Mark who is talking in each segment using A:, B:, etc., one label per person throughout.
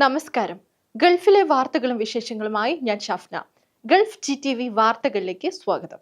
A: നമസ്കാരം. ഗൾഫിലെ വാർത്തകളും വിശേഷങ്ങളുമായി ഞാൻ Shafna. Gulf G T V വാർത്തകളിലേക്ക് സ്വാഗതം.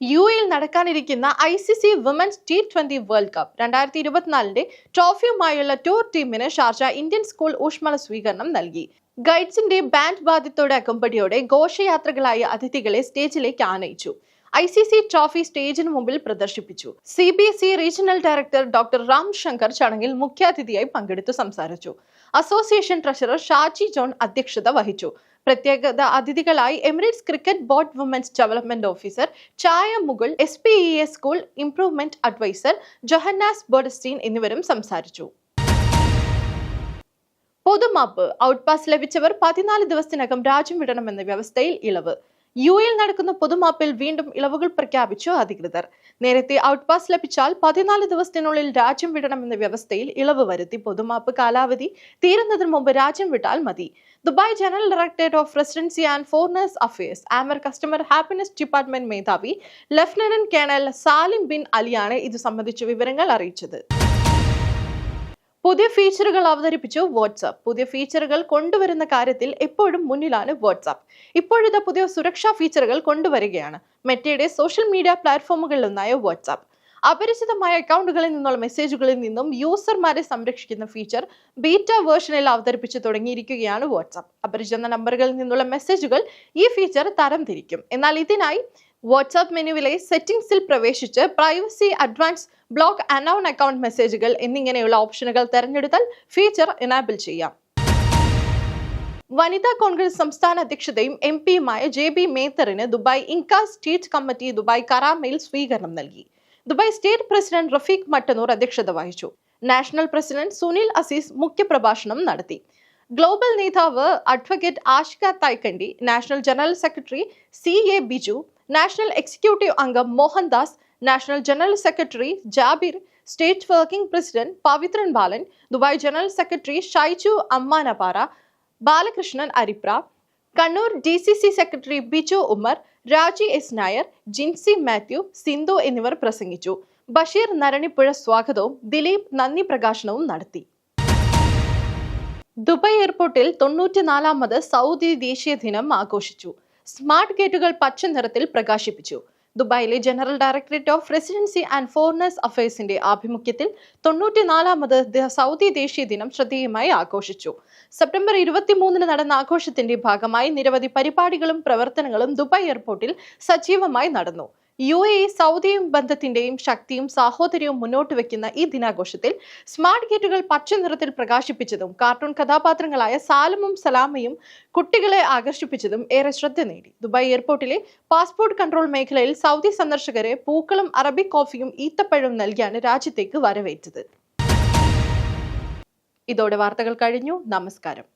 A: യു എയിൽ നടക്കാനിരിക്കുന്ന I C C women's T twenty world cup രണ്ടായിരത്തി ഇരുപത്തിനാലിന്റെ ട്രോഫിയുമായുള്ള ടൂർ ടീമിന് ഷാർജ ഇന്ത്യൻ സ്കൂൾ ഊഷ്മള സ്വീകരണം നൽകി. ഗൈഡ്സിന്റെ ബാൻഡ് വാദ്യത്തോടെ അകമ്പടിയോടെ ഘോഷയാത്രകളായ അതിഥികളെ സ്റ്റേജിലേക്ക് ആനയിച്ചു. ഐ സി സി ട്രോഫി സ്റ്റേജിന് മുമ്പിൽ പ്രദർശിപ്പിച്ചു. C B S E regional director doctor Ram Shankar ചടങ്ങിൽ മുഖ്യാതിഥിയായി പങ്കെടുത്തു സംസാരിച്ചു. അസോസിയേഷൻ ട്രഷറർ ഷാജി ജോൺ അധ്യക്ഷത വഹിച്ചു. പ്രത്യേക അതിഥികളായി Emirates cricket board women's development officer Chaya Mukul S P E S school improvement adviser Johannes Bordstein എന്നിവരും സംസാരിച്ചു. പൊതുമാപ്പ് ഔട്ട്പാസ് ലഭിച്ചവർ പതിനാല് ദിവസത്തിനകം രാജ്യം വിടണമെന്ന വ്യവസ്ഥയിൽ ഇളവ്. യു എയിൽ നടക്കുന്ന പൊതുമാപ്പിൽ വീണ്ടും ഇളവുകൾ പ്രഖ്യാപിച്ചു അധികൃതർ. നേരത്തെ ഔട്ട് പാസ് ലഭിച്ചാൽ പതിനാല് ദിവസത്തിനുള്ളിൽ രാജ്യം വിടണമെന്ന വ്യവസ്ഥയിൽ ഇളവ് വരുത്തി പൊതുമാപ്പ് കാലാവധി തീരുന്നതിന് മുമ്പ് രാജ്യം വിട്ടാൽ മതി. Dubai general directorate of residency and foreigners affairs Amer customer happiness department മേധാവി ലഫ്റ്റനന്റ് കേണൽ സാലിം ബിൻ അലിയാണ് ഇത് സംബന്ധിച്ച വിവരങ്ങൾ അറിയിച്ചത്. പുതിയ ഫീച്ചറുകൾ അവതരിപ്പിച്ചു വാട്സാപ്പ് പുതിയ ഫീച്ചറുകൾ കൊണ്ടുവരുന്ന കാര്യത്തിൽ എപ്പോഴും മുന്നിലാണ് വാട്സാപ്പ് ഇപ്പോഴത്തെ പുതിയ സുരക്ഷാ ഫീച്ചറുകൾ കൊണ്ടുവരികയാണ്. മെറ്റയുടെ സോഷ്യൽ മീഡിയ പ്ലാറ്റ്ഫോമുകളിലൊന്നായ വാട്സാപ്പ് അപരിചിതമായ അക്കൗണ്ടുകളിൽ നിന്നുള്ള മെസ്സേജുകളിൽ നിന്നും യൂസർമാരെ സംരക്ഷിക്കുന്ന ഫീച്ചർ ബീറ്റ വേർഷനിൽ അവതരിപ്പിച്ചു തുടങ്ങിയിരിക്കുകയാണ് വാട്സാപ്പ് അപരിചിത നമ്പറുകളിൽ നിന്നുള്ള മെസ്സേജുകൾ ഈ ഫീച്ചർ തരംതിരിക്കും. എന്നാൽ ഇതിനായി വാട്സാപ്പ് മെനുവിലെ സെറ്റിംഗ്സിൽ പ്രവേശിച്ച് privacy advance block unknown account മെസ്സേജുകൾ എന്നിങ്ങനെയുള്ള ഓപ്ഷനുകൾ തിരഞ്ഞെടുത്താൽ ഫീച്ചർ എനാബിൾ ചെയ്യാം. വനിതാ കോൺഗ്രസ് സംസ്ഥാന അധ്യക്ഷതയും എം പിയുമായ ജെ ബി മേത്തറിന് ദുബായ് ഇൻക സ്റ്റേറ്റ് കമ്മിറ്റി ദുബായ് കറാമയിൽ സ്വീകരണം നൽകി. Dubai state president Rafeeq Mattannur അധ്യക്ഷത വഹിച്ചു. നാഷണൽ പ്രസിഡന്റ് സുനിൽ അസീസ് മുഖ്യപ്രഭാഷണം നടത്തി. ഗ്ലോബൽ നേതാവ് advocate Ashika Thaikandi national general secretary C A Biju national executive അംഗം Mohandas national general secretary Jabir state working president Pavithran Balan Dubai general secretary Shaiju Ammanapara Balakrishnan Aripra Kannur D C C secretary Biju Ummer Raji S Nair Jinsy Mathew Sindhu എന്നിവർ പ്രസംഗിച്ചു. ബഷീർ നരണിപ്പുഴ സ്വാഗതവും ദിലീപ് നന്ദി പ്രകാശനവും നടത്തി. Dubai എയർപോർട്ടിൽ തൊണ്ണൂറ്റിനാലാമത് Saudi ദേശീയ ദിനം ആഘോഷിച്ചു. സ്മാർട്ട് ഗേറ്റുകൾ പച്ച നിറത്തിൽ പ്രകാശിപ്പിച്ചു. ദുബായിലെ general directorate of residency and foreigners അഫയേഴ്സിന്റെ ആഭിമുഖ്യത്തിൽ തൊണ്ണൂറ്റിനാലാമത് സൗദി ദേശീയ ദിനം ശ്രദ്ധേയമായി ആഘോഷിച്ചു. സെപ്റ്റംബർ ഇരുപത്തിമൂന്നിന് നടന്ന ആഘോഷത്തിന്റെ ഭാഗമായി നിരവധി പരിപാടികളും പ്രവർത്തനങ്ങളും ദുബായ് എയർപോർട്ടിൽ സജീവമായി നടന്നു. യു എ സൗദിയും ബന്ധത്തിന്റെയും ശക്തിയും സാഹോദര്യവും മുന്നോട്ട് വെക്കുന്ന ഈ ദിനാഘോഷത്തിൽ സ്മാർട്ട് ഗേറ്റുകൾ പച്ച നിറത്തിൽ പ്രകാശിപ്പിച്ചതും കാർട്ടൂൺ കഥാപാത്രങ്ങളായ സാലമും സലാമയും കുട്ടികളെ ആകർഷിപ്പിച്ചതും ഏറെ ശ്രദ്ധ നേടി. ദുബായ് എയർപോർട്ടിലെ പാസ്പോർട്ട് കൺട്രോൾ മേഖലയിൽ സൗദി സന്ദർശകരെ പൂക്കളും അറബിക് കോഫിയും ഈത്തപ്പഴവും നൽകിയാണ് രാജ്യത്തേക്ക് വരവേറ്റത്. ഇതോടെ വാർത്തകൾ കഴിഞ്ഞു. നമസ്കാരം.